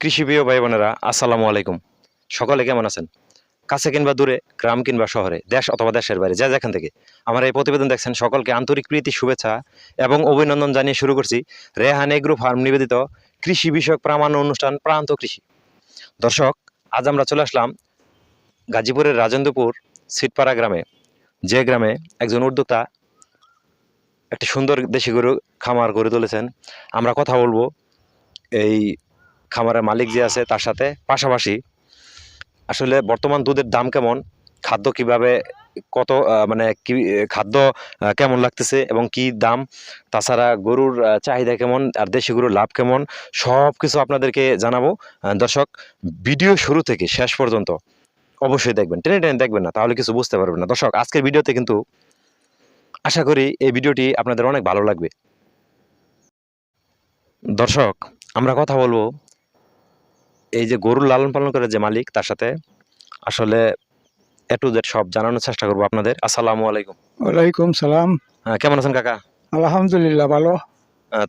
কৃষি প্রিয় ভাই বোনেরা আসসালামু আলাইকুম। সকলে কেমন আছেন? কাছে কিংবা দূরে, গ্রাম কিংবা শহরে, দেশ অথবা দেশের বাইরে, যা যেখান থেকে। আমার এই প্রতিবেদন দেখছেন সকলকে আন্তরিক প্রীতি, শুভেচ্ছা এবং অভিনন্দন জানিয়ে শুরু করছি রেহান এগ্রো ফার্ম নিবেদিত কৃষি বিষয়ক প্রামাণ্য অনুষ্ঠান প্রান্ত কৃষি। দর্শক, আজ আমরা চলে আসলাম গাজীপুরের রাজেন্দ্রপুর সিটপাড়া গ্রামে। যে গ্রামে একজন উদ্যোক্তা একটি সুন্দর দেশি গরু খামার গড়ে তুলেছেন। আমরা কথা বলব এই খামারের মালিক যে আছে তার সাথে পাশাপাশি আসলে বর্তমান দুধের দাম কেমন? খাদ্য কীভাবে কত মানে কি, খাদ্য কেমন লাগতেছে এবং কি দাম? তাছাড়া গরুর চাহিদা কেমন? আর দেশি গরুর লাভ কেমন? সব কিছু আপনাদেরকে জানাব। দর্শক, ভিডিও শুরু থেকে শেষ পর্যন্ত অবশ্যই দেখবেন। টেনে টেনে দেখবেন না, তাহলে কিছু বুঝতে পারবেন না। দর্শক, আজকের ভিডিওতে কিন্তু আশা করি এই ভিডিওটি আপনাদের অনেক ভালো লাগবে। দর্শক, আমরা কথা বলব এই যে গরুর লালন পালন করে যে মালিক তার সাথে আসলে এ টু জেড সব জানানোর চেষ্টা করব আপনাদের। আসসালামু আলাইকুম। ওয়ালাইকুম সালাম। আহ, কেমন আছেন কাকা? আলহামদুলিল্লাহ ভালো।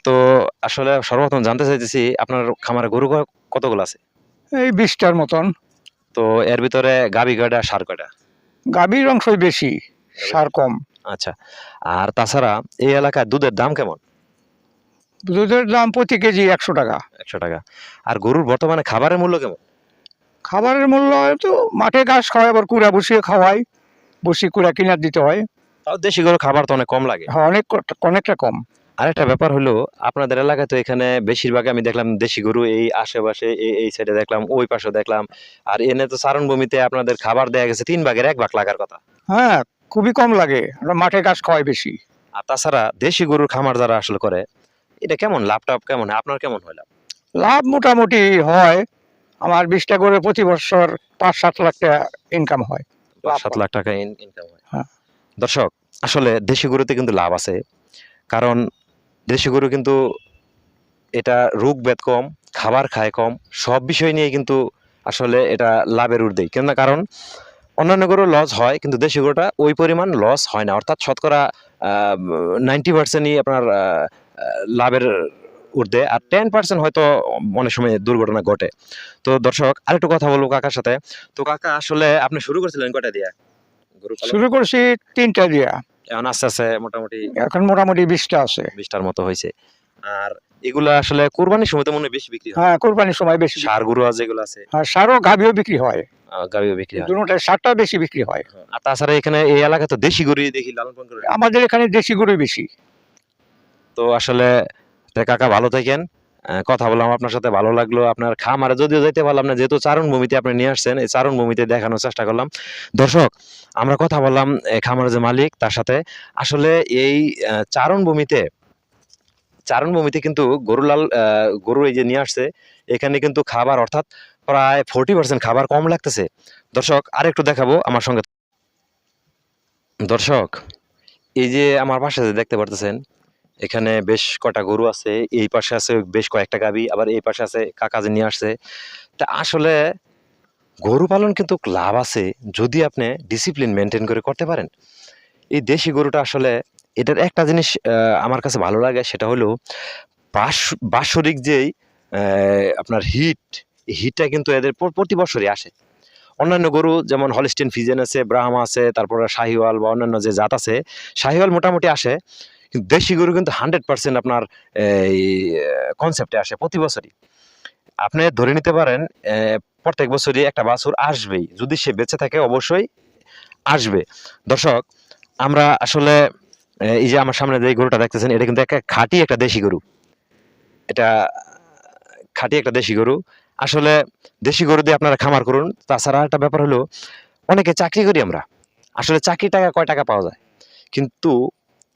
তো আসলে সর্বপ্রথম জানতে চাইতেছি আপনার খামারে গরু কতগুলো আছে? এই বিশটার মতন। তো এর ভিতরে গাবি কয়টা সার কয়টা? গাভীর অংশই বেশি সার কম। আচ্ছা আর তাছাড়া এই এলাকায় দুধের দাম কেমন? দুধের দাম প্রতি কেজি একশো টাকা। একশো টাকা। আর গরুর বর্তমানে খাবারের মূল্য কেমন? খাবারের মূল্য তো মাঠে ঘাস খাওয়ায় আবার কুড়া বসিয়ে খাওয়াই বসি কুড়া কিনার দিতে হয়। তাও দেশি গরুর খাবার তো অনেক কম লাগে। হ্যাঁ, অনেক অনেকটা কম। আরেকটা ব্যাপার হলো আপনাদের এলাকায় তো এখানে বেশিরভাগ আমি দেখলাম দেশি গরু এই আশেপাশে এই সাইডে দেখলাম ওই পাশে দেখলাম। আর এনে তো চারণভূমিতে আপনাদের খাবার দেয়া গেছে তিন ভাগের এক ভাগ লাগার কথা। হ্যাঁ খুবই কম লাগে আমরা মাঠে ঘাস খাওয়াই বেশি। আর তাছাড়া দেশি গরুর খামার যারা আসলে করে এটা কেমন? লাভ টাভ কেমন? হয় আপনার কেমন হয় লাভ লাভ মোটামুটি হয়। আমার বিশটা করে প্রতি বছর পাঁচ সাত লাখ টাকা ইনকাম হয়। সাত লাখ টাকা ইনকাম হয়। হ্যাঁ। দর্শক আসলে দেশি গরুতে কিন্তু লাভ আছে। কারণ দেশি গরু কিন্তু এটা রোগ ব্যাধ কম খাবার খায় কম সব বিষয় নিয়ে কিন্তু আসলে এটা লাভের ঊর্ধ্বেই কেন না কারণ অন্যান্য গরু লস হয় কিন্তু দেশি গরুটা ওই পরিমাণ লস হয় না। অর্থাৎ শতকরা নাইনটি পার্সেন্টই আপনার লাভের ঊর্ধ্বে আর টেন পার্সেন্ট হয়তো অনেক সময় দুর্ঘটনা ঘটে। তো দর্শক আরেকটু কথা বলব কাকার সাথে। তো কাকা আসলে আপনি শুরু করছিলেন কয়টা দিয়ে? শুরু করছি তিনটা দিয়া। এখন আস্তে আস্তে মোটামুটি এখন মোটামুটি বিশটা আছে। বিশটার মতো হয়েছে। আর এগুলা আসলে কোরবানির সময় তো মনে হয় বেশি বিক্রি হয়। হ্যাঁ কোরবানির সময় বেশি সার গরু আছে যেগুলো আছে। আর সারও গাভিও বিক্রি হয়। গাভিও বিক্রি হয়। দুটাই সারটা বেশি বিক্রি হয়। আর তাছাড়া এখানে এই এলাকায় তো দেশি গরুই দেখি লালন পালন করে। আমাদের এখানে দেশি গরু বেশি। তো আসলে কাকা ভালো থাকেন। কথা বললাম আপনার সাথে ভালো লাগল আপনার খামারে যদিও যেতে পারলাম না যেহেতু চারণ ভূমিতে আপনি নিয়ে আসছেন এই চারণ ভূমিতে দেখানোর চেষ্টা করলাম। দর্শক আমরা কথা বললাম খামারের যে মালিক তার সাথে। আসলে এই আহ, চারণ ভূমিতে চারণ ভূমিতে কিন্তু গরু লাল গরু এই যে নিয়ে আসছে এখানে কিন্তু খাবার অর্থাৎ প্রায় ফোরটি পার্সেন্ট খাবার কম লাগতেছে। দর্শক আর একটু দেখাবো আমার সঙ্গে। দর্শক এই যে আমার পাশে দেখতে পারতেছেন এখানে বেশ কটা গরু আছে, এই পাশে আছে বেশ কয়েকটা গাবি আবার এই পাশে আছে কাকা নিয়ে আসছে। তা আসলে গরু পালন কিন্তু লাভ আছে যদি আপনি ডিসিপ্লিন মেনটেন করে করতে পারেন। এই দেশি গরুটা আসলে এটার একটা জিনিস আমার কাছে ভালো লাগে, সেটা হলো বাৎসরিক যেই আপনার হিট হিটটা কিন্তু এদের প্রতি বছরই আসে। অন্যান্য গরু যেমন হলিস্টিন ফিজেন আছে ব্রাহ্মা আছে, তারপরে শাহিওয়াল বা অন্যান্য যে জাত আছে শাহিওয়াল মোটামুটি আসে। কিন্তু দেশি গরু কিন্তু হান্ড্রেড পার্সেন্ট আপনার, এই কনসেপ্টে আসে প্রতি বছরই। আপনি ধরে নিতে পারেন প্রত্যেক বছরই একটা বাছুর আসবেই। যদি সে বেঁচে থাকে, অবশ্যই আসবে। দর্শক, আমরা আসলে এই যে আমার সামনে যে গরুটা দেখতেছেন, এটা কিন্তু একটা খাঁটি একটা দেশি গরু। এটা খাঁটি একটা দেশি গরু। আসলে দেশি গরু দিয়ে আপনারা খামার করুন। তাছাড়া একটা ব্যাপার হলো, অনেকে চাকরি করি আমরা। আসলে চাকরি টাকা কয় টাকা পাওয়া যায়? কিন্তু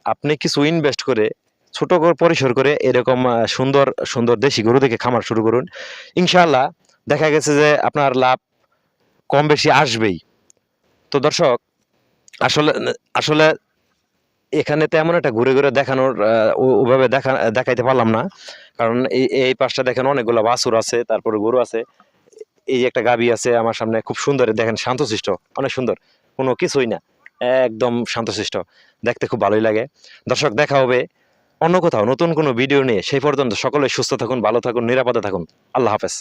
আপনি কিছু ইনভেস্ট করে ছোট পরিসর করে এরকম সুন্দর সুন্দর দেশি গরু থেকে খামার শুরু করুন। ইনশাআল্লাহ দেখা গেছে যে আপনার লাভ কম বেশি আসবেই। তো দর্শক, আসলে আসলে এখানে তেমন একটা ঘুরে ঘুরে দেখানোর ওভাবে দেখা, দেখাইতে পারলাম না। কারণ এই এই পাশটা দেখেন অনেকগুলো বাছুর আছে, তারপরে গরু আছে। এই একটা গাবি আছে, আমার সামনে খুব সুন্দর দেখেন শান্তশিষ্ট, অনেক সুন্দর। কোনো কিছুই না। একদম শান্তশিষ্ট। দেখতে খুব ভালোই লাগে। দর্শক, দেখা হবে অন্য কোথাও নতুন কোনো ভিডিও নিয়ে। সেই পর্যন্ত সকলে সুস্থ থাকুন, ভালো থাকুন, নিরাপদে থাকুন। আল্লাহ হাফেজ।